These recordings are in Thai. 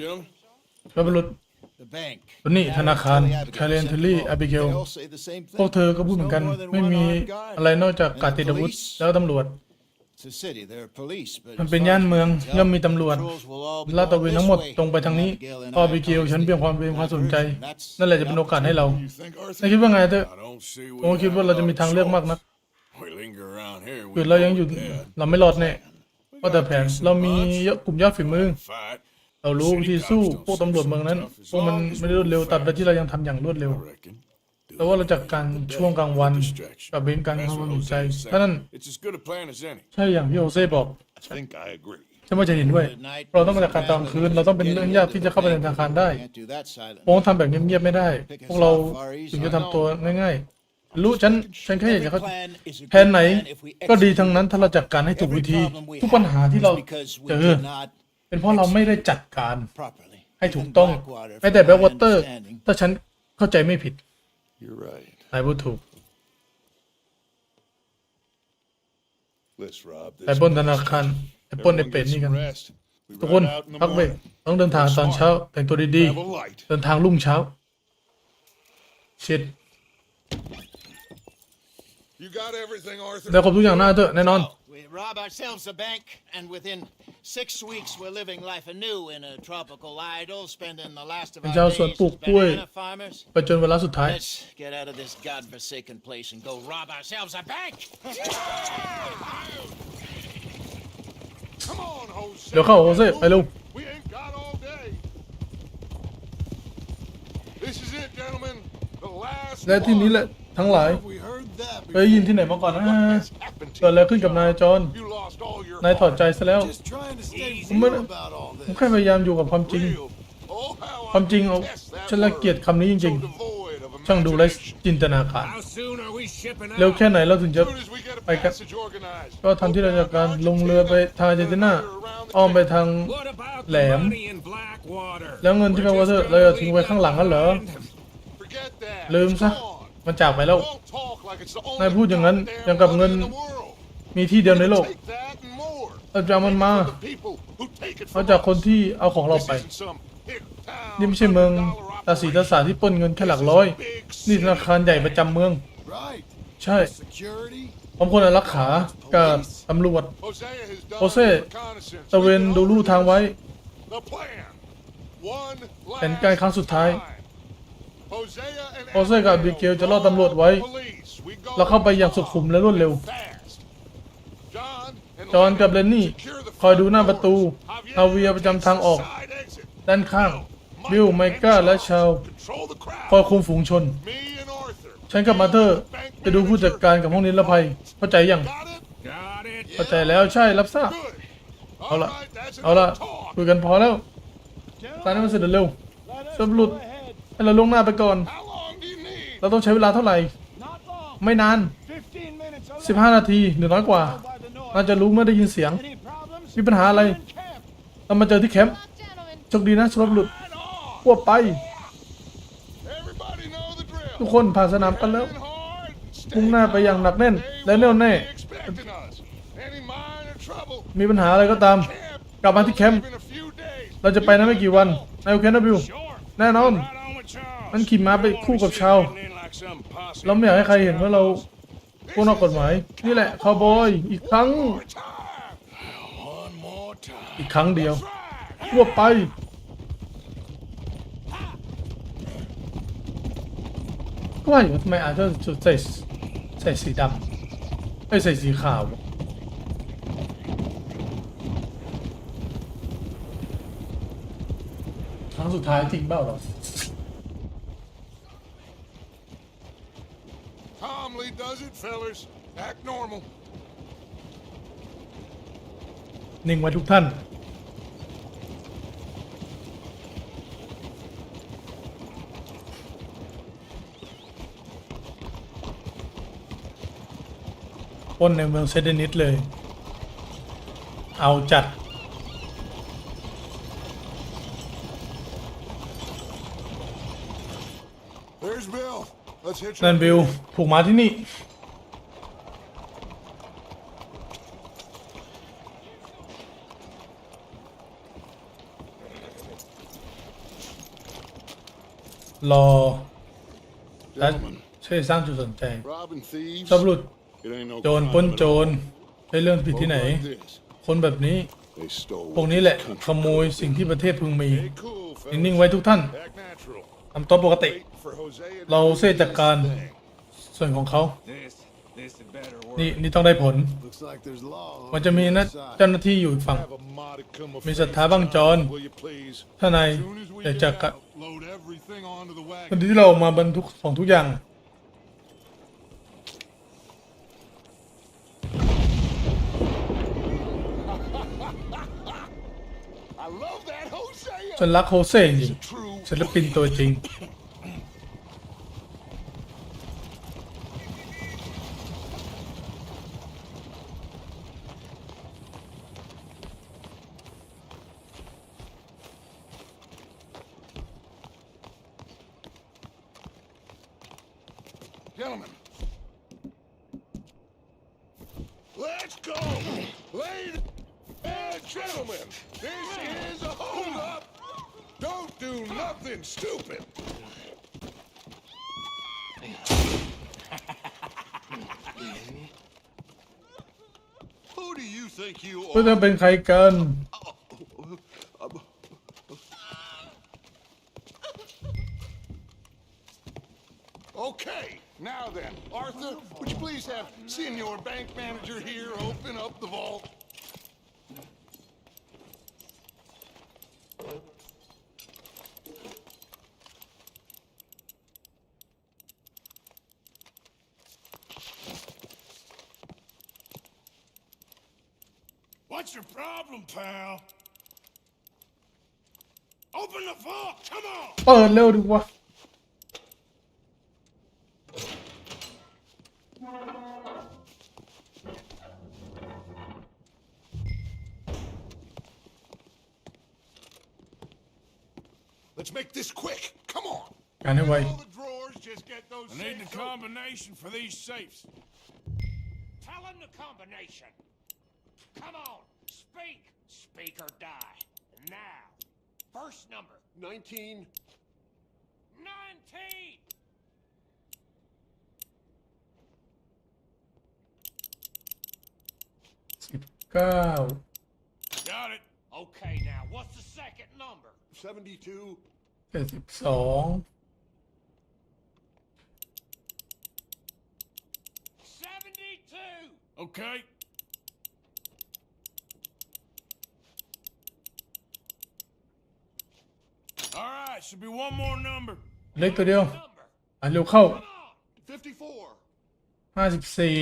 Jim, ก็บรุษ the bank. วันนี้ธนาคารแคเรนเทลลี่อาบิเกล They all say the same พวก thing. เธอก็พูดเหมือนกัน There's no more than ไม่มี one armed guard. อะไรนอกจากการติดอาวุธแล้วตำรวจ It's a city, there are police, but มัน as เป็น far ย่าน as เมือง we can ย่อม tell, มีตำรวจ patrols will all be ลาดตระเวน going ทั้งหมด this way. ตรงไปทางนี้ Abigail and พอ I บิ are เกลฉันเพียงความเป็นความสนใจ That's นั่นแหละจะเป็นโอกาสให้เรา You think, นายคิด Arthur? ว่าไงเถอะ I don't see ผมคิดว่าเราจะมีทางเลือกมากนัก We linger around here. คือเรายังอยู่เราไม่รอดแน่ว่าแต่แผนเรามีกลุ่มยอดฝีมือ Fight. เรารู้วิธีสู้พวกตำรวจเมืองนั้น พวกมันไม่ได้รวดเร็วตราบใดที่เรายังทำอย่างรวดเร็ว แต่ว่าเราจัดการช่วงกลางวันกับเบนการ That's ทำความใจ Jose ถ้านั้นใช่อย่างที่โฮเซ่บอกฉันว่าจะเห็นด้วย เราต้องมาจากการตอนคืน เราต้องเป็นเรื่องยากที่จะเข้าไปในธนาคารได้ Can't do that silently. คงทำแบบเงียบๆไม่ได้ พวกเราถึงจะทำตัวง่ายๆ รู้ฉัน ฉันแค่อยากจะเขาแผนไหน ก็ดีทั้งนั้นถ้าเราจัดการให้ถูกวิธี ทุกปัญหาที่เราเจอ เป็นเพราะเราไม่ได้จัดการ properly. ให้ถูก Even ต้อง Blackwater, แม้แต่ from แบ็ก my วอเตอร์ understanding, ถ้าฉันเข้าใจไม่ผิด You're right. นายพูดถูก Let's rob ไป this. ปล้นธนาคารไปปล้นไอ้ Everyone เป็ด get นี่กัน some rest. We ทุกคน ride out in the พักเบรก morning. ต้องเดินทางตอนเช้า แต่งตัวดี Have a light. ๆเดินทางรุ่งเช้าชิด You got everything, Arthur? ได้ครบทุกอย่างหน้าเถอะแน่นอน We rob ourselves a bank, and within six weeks we're living life anew in a tropical idyll, spending the last of เป็น our ชาว days สวนปลูก as กล้วย banana farmers. ไปจนเวลาสุดท้าย Let's get out of this godforsaken place and go rob ourselves a bank. Come on, Jose. เดี๋ยวเข้าโฮเซ่ไปเร็ว We ain't got all day. This is it, gentlemen. และที่นี้แหละทั้งหลายเคยยินที่ไหนมาก่อนนะเกิดอะไรขึ้นกับนายจอนนายถอดใจซะแล้วผมไม่ผมแค่พยายามอยู่กับความจริง ความจริงฉันละเกียดคำนี้จริงๆ ช่างดูไรจินตนาการเร็วแค่ไหนเราถึงจะไปกันก็ทำที่ราชการลงเรือไปทางเจติน่าอ้อมไปทางแหลม แล้วเงินที่แปลว่าเธอเราจะทิ้งไว้ข้างหลังกันเหรอ ลืม It's ซะ gone. มันจากไปแล้ว Don't talk like it's the only นายพูดอย่างนั้น goddamn อย่างกับเงิน money in the world. มีที่เดียวในโลก Take that and more. เราจะเอามันมา From the people who take it เอา from จาก us. คนที่เอาของเรา This ไป isn't some hick town นี่ไม่ใช่เมือง $100 ตาสีตาสาที่ปล้นเงินแค่หลักร้อย นี่ธนาคารใหญ่ประจำเมือง Right. ใช่ Security. ผมคนอารักขากับตำรวจ Hosea has done โฮเซ่ reconnaissance. ตะเวนดูลู่ทางไว้ The plan. One แผนการครั้งสุดท้าย โฮเซ่กับอาบิเกลจะล่อตำรวจไว้ police. We go เราเข้าไปอย่างสุขุมและรวดเร็ว fast. John and จอห์นกับเลนนี่ secure the คอยดูหน้า front ประตู doors. ฮาเวียร์ประจำทางออก Side exit. ด้านข้าง บิลไมก้า และชาว Control the crowd. คอยคุมฝูงชน Me and Arthur. ฉันกับมาเธอร์จะดูผู้จัดการกับห้องนิรภัย เข้าใจยัง Got it? Got it. เข้าใจแล้วใช่รับทราบ Good. เอา All ละ right, that's เอาละ enough talk. คุยกันพอแล้วตอนนี้มันเสร็จเร็วสรุปให้ เราลวงหน้าไปก่อน เราต้องใช้เวลาเท่าไหร่ ไม่นาน 15 นาทีหรือน้อยกว่า น่าจะรู้เมื่อได้ยินเสียง มีปัญหาอะไร เรามาเจอที่แคมป์โชคดีนะสุภาพบุรุษพวกไป ทุกคนผ่านสนามกันแล้ว มุ่งหน้าไปอย่างหนักแน่น และแน่วแน่ มีปัญหาอะไรก็ตาม กลับมาที่แคมป์ เราจะไปนะไม่กี่วันนายโอเคนะบิว แน่นอน มันขี่ม้าไปคู่กับชาวเราไม่อยากให้ใครเห็นว่าเราพวกนอกกฎหมาย นี่แหละคาวบอยอีกครั้ง อีกครั้งเดียว Right. พวกไปก็ว่าอยู่ทำไมอาจจะใส่ใส่สีดำไม่ใส่สีขาวครั้งสุดท้ายจริงเปล่าหรอ does it, fellers. Act normal. นิ่งไว้ทุกท่าน ปล้นในเมืองเซเดนิสเลย เอาจัด นั่นบิลผูกมาที่นี่ รอและ Gentlemen, ช่วยสร้างจุดสนใจ robbing thieves. ชอบหลุด It ain't no โจร crime ปล้น at โจร all. ใช่เรื่องผิดที่ไหน Folk like this, คนแบบนี้ they stole พวก what นี้แหละ this country ขโมยสิ่งที่ประเทศพึงมี Hey, cool, fellas. นิ่งๆไว้ทุกท่าน Act natural. ทำตัวปกติ Wait for Hosea to เรา do เสีย his จัดการ thing. ส่วนของเขา This, this had better work. นี่นี่ต้องได้ผล Looks like there's law มันจะมีนะ on the other เจ้า side. หน้าที่อยู่อีกฝั่ง Have a modicum of มีศรัท faith, ธาบ้างจร John, will you please? ถ้านาย As soon as we อยาก get จะกะ out, load everything onto the วัน wagon. ที่เรามาบรรทุกของทุกอย่าง I love that Hosea. ฉันรักโฮเซ่จริง True. ศิลปินตัวจริง Gentlemen, let's go. Ladies and gentlemen, this is a holdup. Don't do nothing stupid. Who do you think you เพื่อจะ are? เป็นใครกัน Okay, now then, Arthur, would you please have Senior Bank Manager here open up the vault? your problem, pal? Open the vault! Come on! เปิดเร็วดีวะ Let's make this quick. Come on. การให้ไว All the drawers, just get those I need the safes open. combination for these safes. Tell him the combination. Come on, Speak! Speak or die. Now. First number. 19. 19! Go. Got it. Okay, now, what's the second number? 72. 72. 72! Okay. right, should be one more number. เล็กตัวเดียว Number. อ่ะเร็วเข้า Come on. 54. ห้าสิบสี่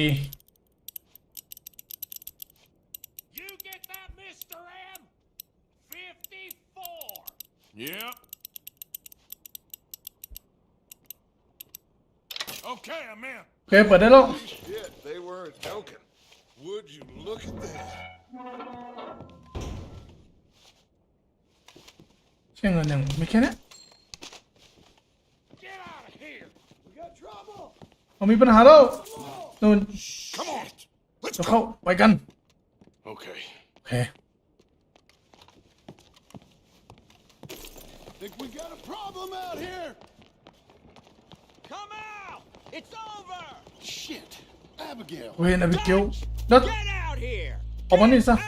You get that, Mr. M? 54. Yep. Okay, I'm in. โอเคเปิดได้แล้ว Shit, they weren't joking. Would you look at that? ใช่เงินยังไม่แค่นี้ Get เรามีปัญหาแล้วนู่น Come on. Let's เรา go. เข้าไปกัน Okay. โอเค Think we got a problem out here? Come out. It's over. Shit. Abigail. เวนอบิเกลดัด Get out here. ออกมานี่ซะ Out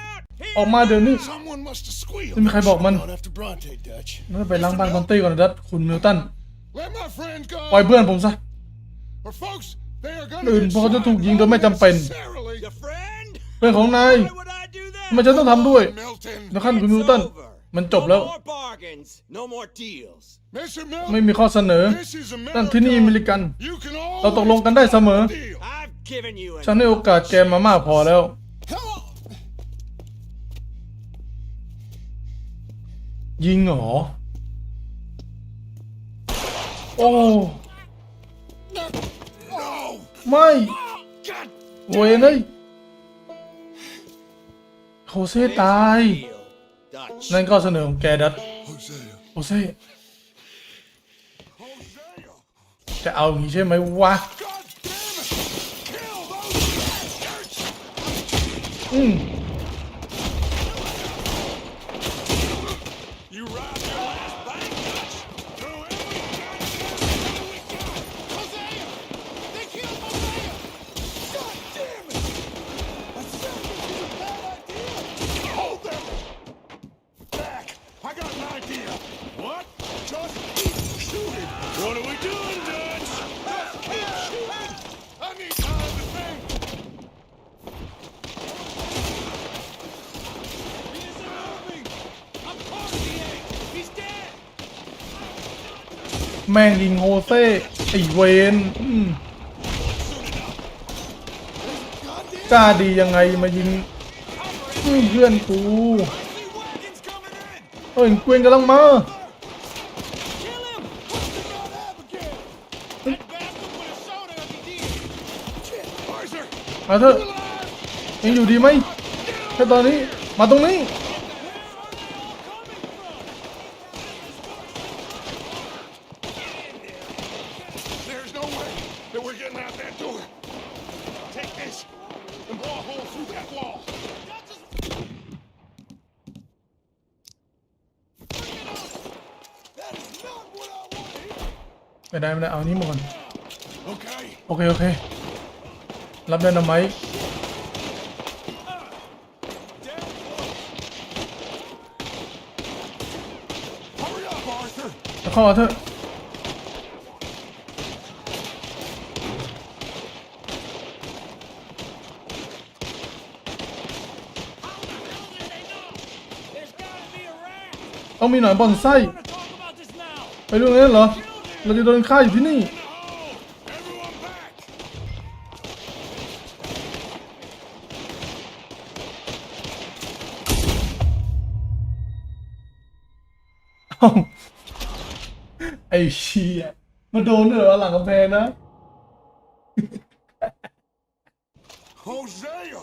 here. ออกมาเดี๋ยวนี้ Someone must have squealed. ไม่มีใครบอกมัน Not after Bronte, Dutch. เราไปล้างบ้านคอนตี้ก่อนนะดัดคุณมิลตัน Let my friend go. ปล่อยเพื่อนผมซะ อื่น get พวกเขาจะ shot ถูกยิงโดยไม่จำเป็น unnecessarily. Your friend? เพื่อนของนาย Why would I do that? ทำไมฉันต้องทำด้วย Milton. แล้วขั้นคุณมิลตันมันจบแล้ว No more bargains. No more deals. Mr. ไม่ Milton. มีข้อเสนอ This is นั่นที่นี่อเมริ America. กัน You can always เราตกลงกันได้เสมอ cut a deal. I've given you ฉัน an ให้โอกาสแกมามากพอแล้ว Come on. ยิงเหรอ โอ้ No. ไม่ God. เวยเลยโฮเซ่ตาย deal, Dutch. นั่นก็เสนอของแกดัด Hosea. โฮเซ่ Hosea. จะเอาอย่างนี้ใช่ไหมวะ God damn it. Kill those bastards. อืม แม่งยิงโฮเซ่ไอเวนกล้าดียังไงมายิงเพื่อนกูเอ้ยเกวนกำลังมา Kill him! That bastard would have showed it if he did! Arthur, มาเถอะยังอยู่ดีไหมแค่ตอนนี้มาตรงนี้ ไม่ได้ไม่ได้เอานี้มาก่อน Okay. โอเคโอเค รับได้นะไหม Hurry up, Arthur. จะเข้ามาเถอะ There's gotta be a rat! ต้องมีหน่อยบอนไส้ I wanna talk about this now! ไปเรื่องนั้นเหรอ เราจะโดนฆ่าอยู่ที่นี่ไอ้เชี่ยมาโดนเหรอหลังกำแพงนะ Hosea!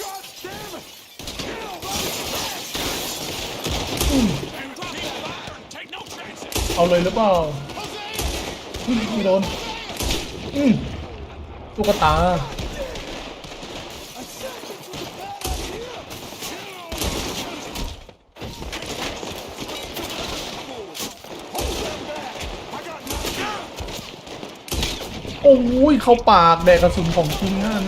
God damn it! เอาเลยหรือเปล่าอืมไม่โดนอืมตุ๊กตาโอ้ย เข้าปากแดกกระสุนของจริงนะอัน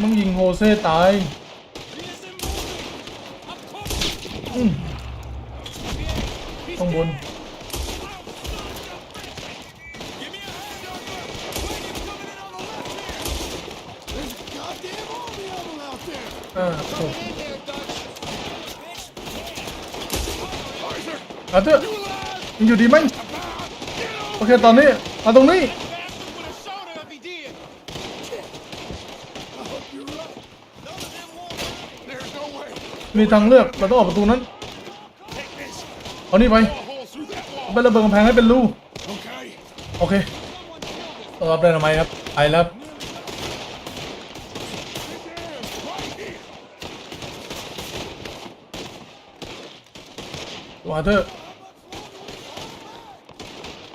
มึงยิงโฮเซ่ตายต้องบนอ่าอาเตอร์มันอยู่ดีไหมโอเค ตอนนี้มาตรงนี้ มีทางเลือกเราต้องออกประตูนั้นเอานี่ไปไประเบิดกำแพงให้เป็นรูโอเคต้อนรับได้ทำไมครับไปแล้วว่าเถอ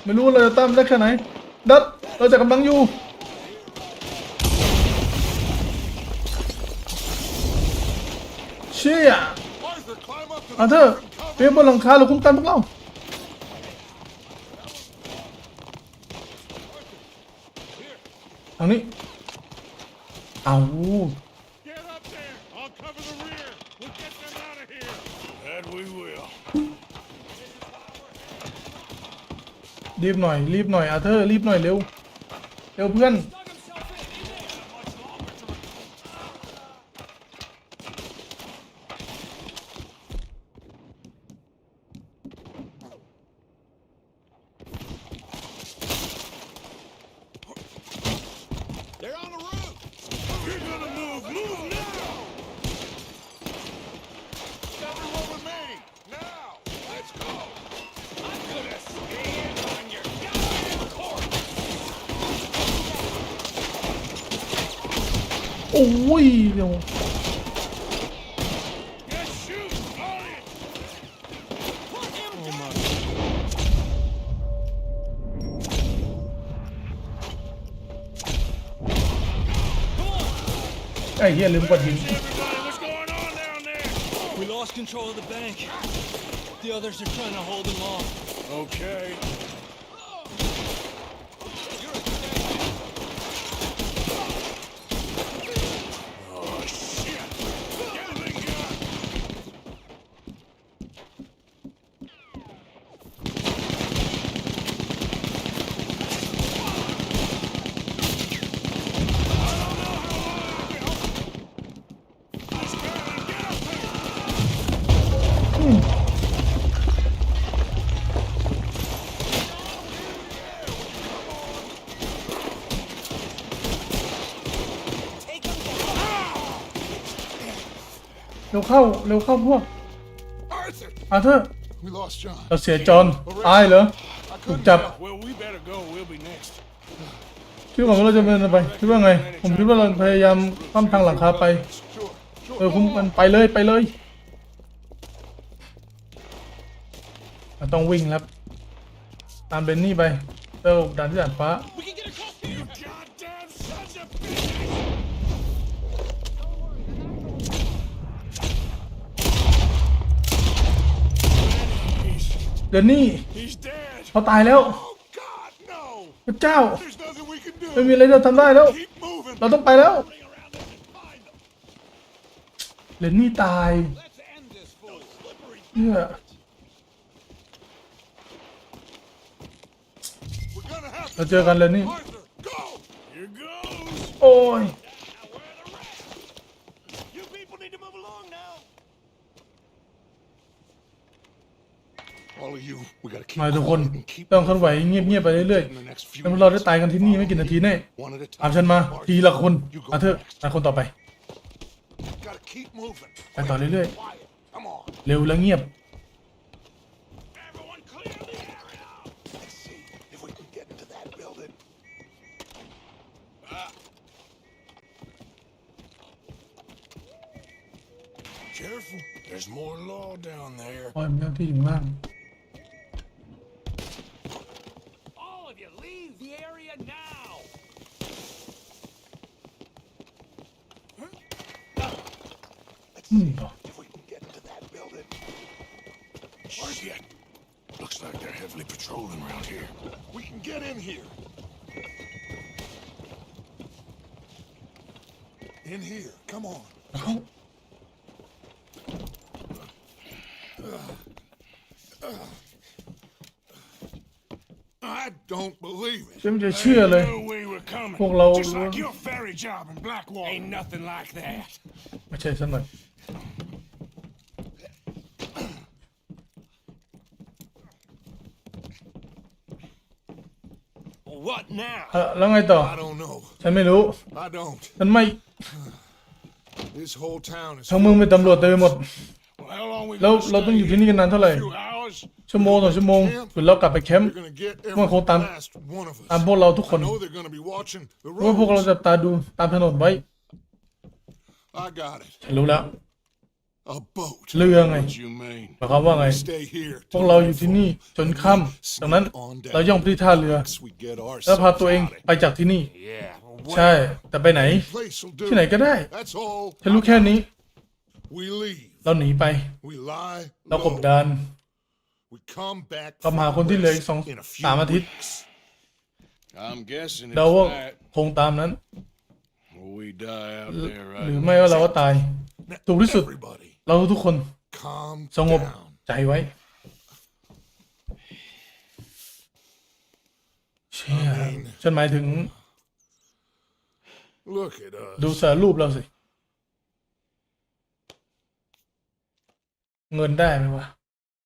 ไม่รู้เราจะตั้มได้แค่ไหนดัดเราจะกำลังอยู่ เชี่ย Arthur, climb up to อา the เธอ roof ร์ and cover เพียงบนหลังคาเราคุ้มกันพวกเราทางนี้ เอา Get up there. I'll cover the rear. We'll get them out of here. That we will. รีบหน่อย รีบหน่อยอาเธอร์รีบหน่อยเร็ว เร็วเพื่อน โอ้ยเร็ว Just shoot! On it! Put him down! ไอ้เหี้ยลืมกดยิง Everybody, what's going on down there? We lost control of the bank. The others are trying to hold him off. Okay. เร็วเข้าเร็วเข้าพวก Arthur! อาเธอร์ We lost John. เราเสียจอห์นตายเหรอ I ถูก couldn't จับ tell. Well, we better go. We'll be next. คิดว่าเราจะเป็นไปคิดว่าไง ผมคิดว่าเราพยายามข้ามทางหลังคาไป Sure, sure. เออคุ้มกันไปเลยไปเลยเราต้องวิ่งแล้วตามเบนนี่ไปเจอด่านที่ด่านฟ้า เดนนี่ He's dead. เขาตายแล้ว Oh, God, no! พระเจ้า There's nothing we can do. ไม่มีอะไรที่เราทำได้แล้ว Keep moving. เราต้องไปแล้วเดนนี่ตายเนี่ย We're gonna have เรา to เจอกันเลยนี่ Arthur, go! Here goes. โอ้ย มาทุกคน quiet and keep ต้องเคลื่อนไหวเงียบๆไปเรื่อย in the next ๆ few แล้วเราได้ minutes. ตายกันที่นี่ไม่กี่นาทีแน่ One at a ตาม time. ฉันมา Arthur, ทีละคน you go อาเธอร์ next. ตามคนต่อไป Gotta keep moving. ไปต่อเรื่อย Quiet. Come on. ๆเร็วและเงียบ Everyone clear the area. Let's see if we can get into that building. Careful. There's more law down there. โอ้ยมีเจ้าที่อยู่ข้างล่าง All of you, leave the area now! อืมต่อ If we can get into that building. Shit. Looks like they're heavily patrolling around here. We can get in here. In here. Come on. เขา I don't believe it. ฉันไม่จะเชื่อเลย Knew we were coming. พวกเรา Just like your ferry job in Blackwater. Ain't nothing like that. ไม่ใช่สักหน่อย What now? เอ่อแล้วไงต่อ I don't know. ฉันไม่รู้ I don't. ฉันไม่ This whole town is ทั้งเมืองเป็นตำรวจเต็มไปหมด Well, how long we แล้ว gonna เราต้องอยู่ stay ที่นี่กันนานเท่าไหร่ here? Few hours? ชั่วโมงสองชั่วโมงหรือเรากลับไปแคมป์ They're gonna get every มันคงตาม last one of us. ตามพวกเราทุกคน I know they're gonna be watching the เพราะว่าพวกเรา roads. จะตาดูตามถนนไว้ I got it. ฉันรู้แล้ว A boat. เรือไง What you mean? หมายความว่าไง Stay here. พวกเราอยู่ที่นี่จนค่ำจากนั้นเราย่องไปที่ท่าเรือ We get our แล้วพาตัวเองไปจากที่นี่ Yeah, well, ใช่ แต่ไปไหน place will do. ที่ไหนก็ได้ That's all. ฉันรู้แค่นี้ We leave. เราหนีไป We lie. เรากบ low. ดาน We come back. กลับมาหาคนที่เหลืออีกสอง in a few สามอาทิตย์ weeks. I'm guessing เดาว่าคงตามนั้น we die out หรือไม่ว่าเราก็ตาย ถูกที่สุด Everybody, เราทุกคน calm สงบ down. ใจไว้ เชี่ยฉันหมายถึง Look at us. ดูสารรูปเราสิ เงินได้ไหมวะ